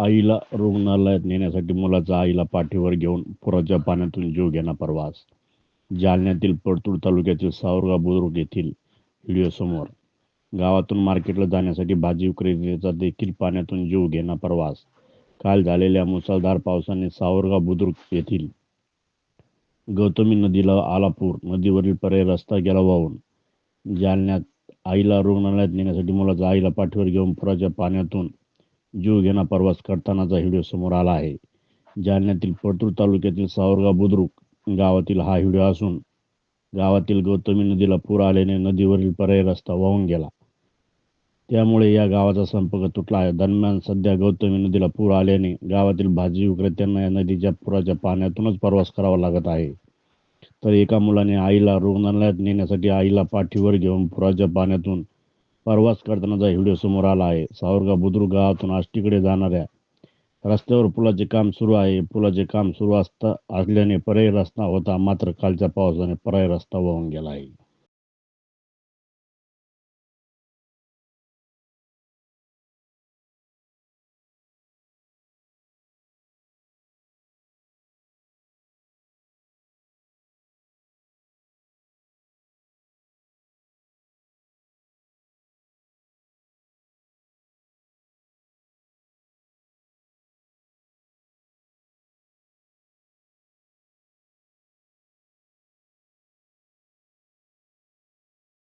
आईला रुग्णालयात नेण्यासाठी मुलाचा आईला पाठीवर घेऊन पुराच्या पाण्यातून जीव घेणा प्रवास जालन्यातील परतूर तालुक्यातील सावरगा बुद्रुक येथील व्हिडिओसमोर गावातून मार्केटला जाण्यासाठी भाजी विक्रेत्याचा देखील पाण्यातून जीव घेणा प्रवास काल झालेल्या मुसळधार पावसाने सावरगा बुद्रुक येथील गौतमी नदीला आला पूर नदीवरील पर्याय रस्ता गेला वाहून. जालन्यात आईला रुग्णालयात नेण्यासाठी मुलाचा आईला पाठीवर घेऊन पुराच्या पाण्यातून जीव घेणा प्रवास करतानाचा व्हिडिओ समोर आला आहे. जालन्यातील परतूर तालुक्यातील सावरगाव बुद्रुक गावातील हा व्हिडिओ असून गावातील गौतमी नदीला पूर आल्याने नदीवरील पर्याय रस्ता वाहून गेला. त्यामुळे या गावाचा संपर्क तुटला आहे. दरम्यान सध्या गौतमी नदीला पूर आल्याने गावातील भाजी विक्रेत्यांना या नदीच्या पुराच्या पाण्यातूनच प्रवास करावा लागत आहे. तर एका मुलाने आईला रुग्णालयात नेण्यासाठी आईला पाठीवर घेऊन पुराच्या पाण्यातून प्रवास करतानाचा व्हिडिओ समोर आला आहे. सावरगाव बुद्रुक गावातून आष्टीकडे जाणाऱ्या रस्त्यावर पुलाचे काम सुरू आहे. पुलाचे काम सुरू असता असल्याने पर्यायी रस्ता होता. मात्र कालच्या पावसाने पर्यायी रस्ता वाहून गेला आहे.